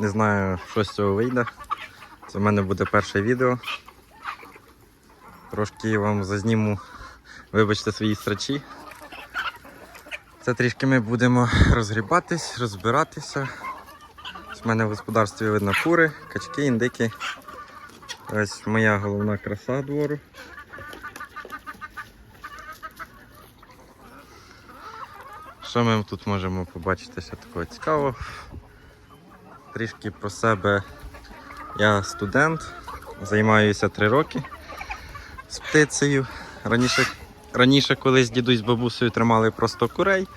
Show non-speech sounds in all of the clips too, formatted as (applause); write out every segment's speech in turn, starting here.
Не знаю, що з цього вийде. Це в мене буде перше відео. Трошки вам зазніму, вибачте, свої срачі. Це трішки ми будемо розгрібатись, розбиратися. В мене в господарстві видно кури, качки, індики. Ось моя головна краса двору. Що ми тут можемо побачити ще такого цікавого? Трішки про себе. Я студент, займаюся три роки з птицею. Раніше, раніше колись дідусь з бабусею тримали просто курей,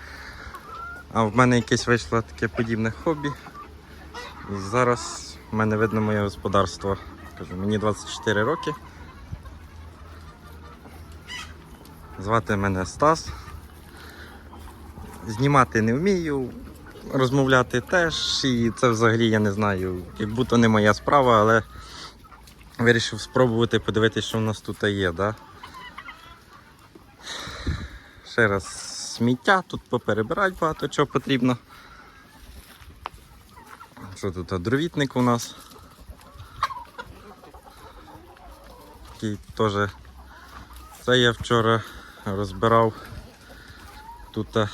а в мене якесь вийшло таке подібне хобі. І зараз в мене видно моє господарство. Кажу, мені 24 роки. Звати мене Стас. Знімати не вмію, розмовляти теж, і це взагалі я не знаю, як будто не моя справа, але вирішив спробувати подивитися, що в нас тут є. Да? Ще раз сміття, тут поперебирати багато чого потрібно. Що тут? Дровітник у нас. Такий теж. Це я вчора розбирав тут а,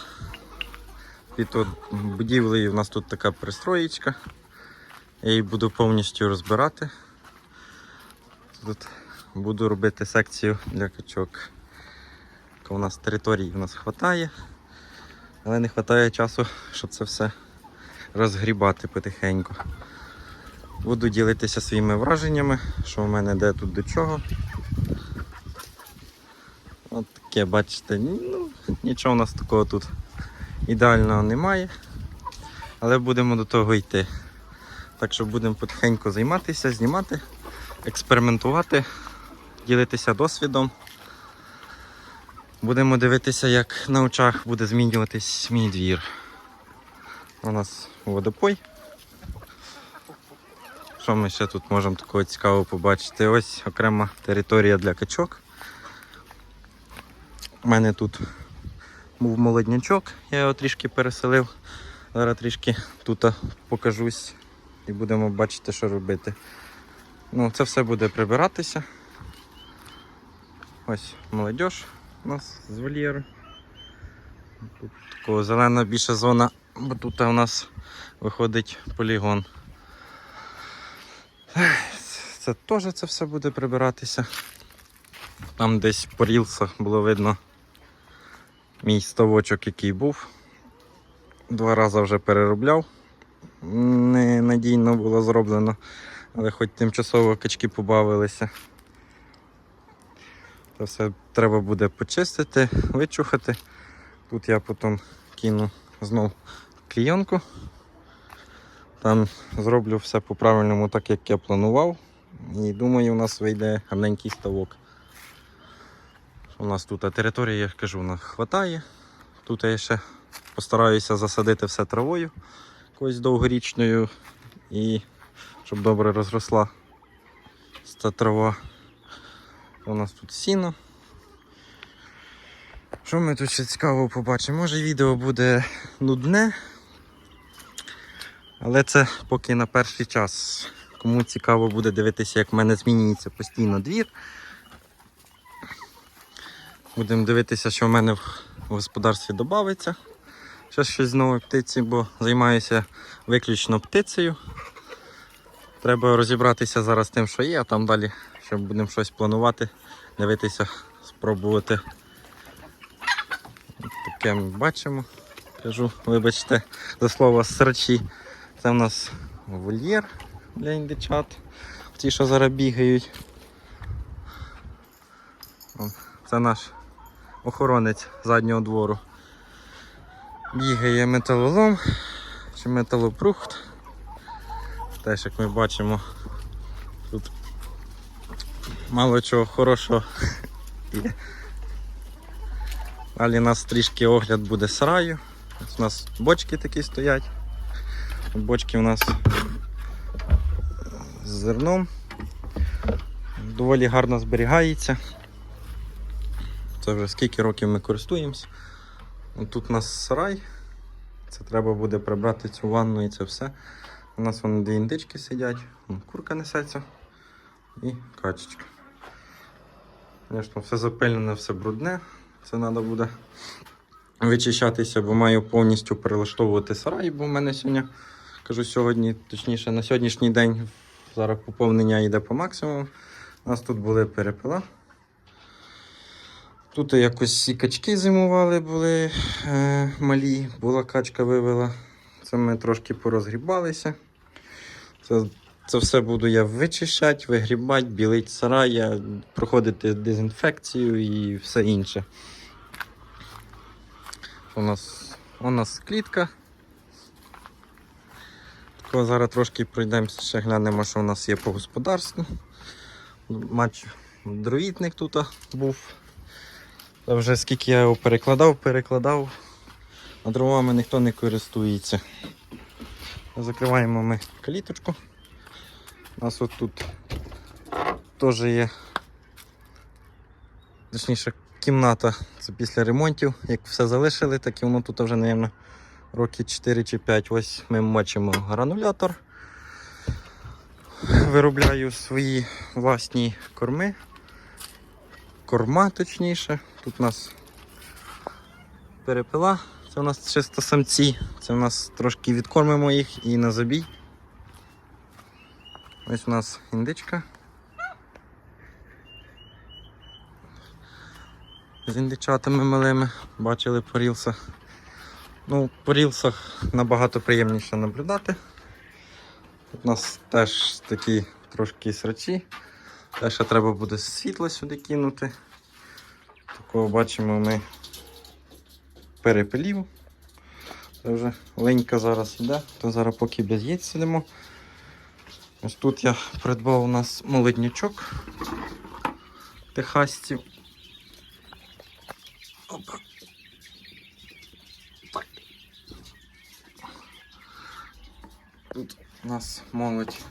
під будівлею у нас тут така пристроєчка. Я її буду повністю розбирати. Тут буду робити секцію для качок. У нас території у нас вистачає, але не вистачає часу, щоб це все розгрібати потихеньку. Буду ділитися своїми враженнями, що в мене де тут до чого. От таке, бачите, ну, нічого у нас такого тут ідеального немає. Але будемо до того йти. Так що будемо потихеньку займатися, знімати, експериментувати, ділитися досвідом. Будемо дивитися, як на очах буде змінюватись мій двір. У нас водопой. Що ми ще тут можемо такого цікавого побачити? Ось окрема територія для качок. У мене тут був молоднячок, я його трішки переселив. Зараз трішки тут покажусь і будемо бачити, що робити. Ну, Це все буде прибиратися. Ось молодь у нас з вольєру. Тут такого зелена більша зона, бо тут у нас виходить полігон. Це теж це все буде прибиратися. Там десь по рілсах було видно мій ставочок, який був. Два рази вже переробляв. Ненадійно було зроблено, але хоч тимчасово качки побавилися. Це все треба буде почистити, вичухати. Тут я потім кину знов клійонку. Там зроблю все по-правильному, так як я планував. І думаю, у нас вийде гарненький ставок. У нас тут територія, я кажу, вона вистачає. Тут я ще постараюся засадити все травою якоюсь довгорічною і щоб добре розросла ця трава. У нас тут сіно. Що ми тут ще цікавого побачимо? Може відео буде нудне, але це поки на перший час. Кому цікаво буде дивитися, як в мене змінюється постійно двір. Будемо дивитися, що в мене в господарстві додається. Ще щось з нової птиці, бо займаюся виключно птицею. Треба розібратися зараз з тим, що є, а там далі, ще будемо щось планувати, дивитися, спробувати. Таке ми бачимо. Кажу, вибачте, за слово срачі. Це в нас вольєр для індичат. Ті, що зараз бігають. Це наш охоронець заднього двору. Бігає металолом чи металопрухт. Теж, як ми бачимо, тут мало чого хорошого є. Далі у нас трішки огляд буде сараю. Ось у нас бочки такі стоять. Бочки у нас з зерном. Доволі гарно зберігається. Це вже скільки років ми користуємось. Тут у нас сарай. Це треба буде прибрати цю ванну і це все. У нас вон дві індички сидять, курка несеться і качечка. Звісно, все запилене, все брудне. Це треба буде вичищатися, бо маю повністю перелаштовувати сарай, бо в мене сьогодні, кажу сьогодні, точніше, на сьогоднішній день зараз поповнення йде по максимуму. У нас тут були перепила. Тут якось і качки зимували були е, малі, була качка вивела. Це ми трошки порозгрібалися. Це, це все буду я вичищати, вигрібати, білити сарай, я проходити дезінфекцію і все інше. У нас, у нас клітка. Тако зараз трошки пройдемося, ще глянемо, що у нас є по господарству. Матч дровітник тут був. Та вже скільки я його перекладав, перекладав, а дровами ніхто не користується. Закриваємо ми каліточку. У нас от тут теж є. Точніше, кімната. Це після ремонтів. Як все залишили, так і воно тут вже, мабуть, роки 4 чи 5. Ось ми бачимо гранулятор. Виробляю свої власні корми. Корма, точніше. Тут у нас перепила. Це у нас чисто самці. Це у нас трошки відкормимо їх і на забій. Ось у нас індичка. З індичатами малими. Бачили по рілсах. Ну, по рілсах набагато приємніше наблюдати. Тут у нас теж такі трошки срачі. Ще треба буде світло сюди кинути. Такого бачимо ми перепилів. Це вже ленька зараз йде, то зараз поки без яєць сидимо. Ось тут я придбав у нас молоднячок техасців. Опа. Так. Тут у нас молодь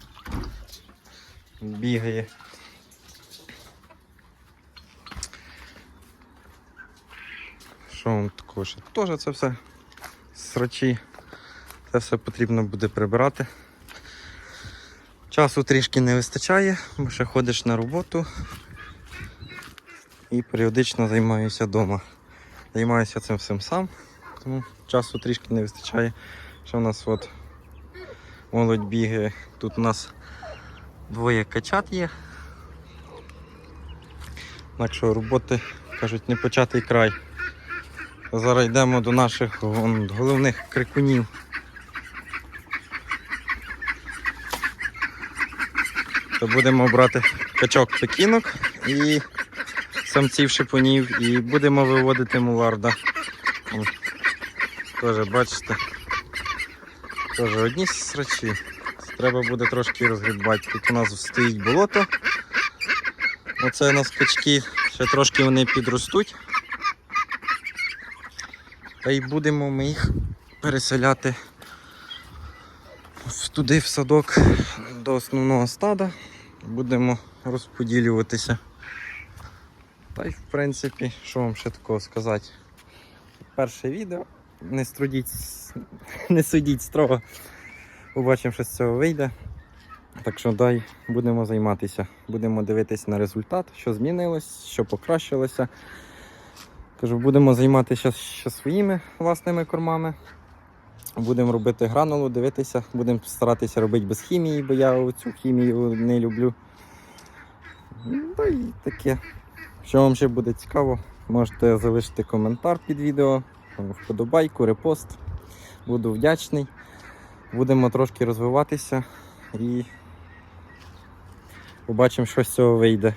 бігає. Що вам такого ще? Теж це все срачі. Це все потрібно буде прибирати. Часу трішки не вистачає, бо ще ходиш на роботу і періодично займаюся вдома. Займаюся цим всім сам, тому часу трішки не вистачає. Що у нас от молодь бігає. Тут у нас двоє качат є. Так що роботи, кажуть, не початий край. Зараз йдемо до наших вон, головних крикунів. То будемо брати качок пекінок і самців шипунів і будемо виводити муларда. Теж бачите. Теж одні срачі. Треба буде трошки розгрібати. Тут у нас стоїть болото. Оце у нас качки, ще трошки вони підростуть. Та й будемо ми їх переселяти туди в садок до основного стада. Будемо розподілюватися. Та й в принципі, що вам ще такого сказати? Перше відео. Не струдіть, (laughs) не судіть строго. Побачимо, що з цього вийде. Так що дай будемо займатися. Будемо дивитися на результат, що змінилось, що покращилося. Кажу, будемо займатися своїми власними кормами. Будемо робити гранулу, дивитися, будемо старатися робити без хімії, бо я цю хімію не люблю. Ну, й таке. Що вам ще буде цікаво, можете залишити коментар під відео, вподобайку, репост. Буду вдячний. Будемо трошки розвиватися і побачимо, що з цього вийде.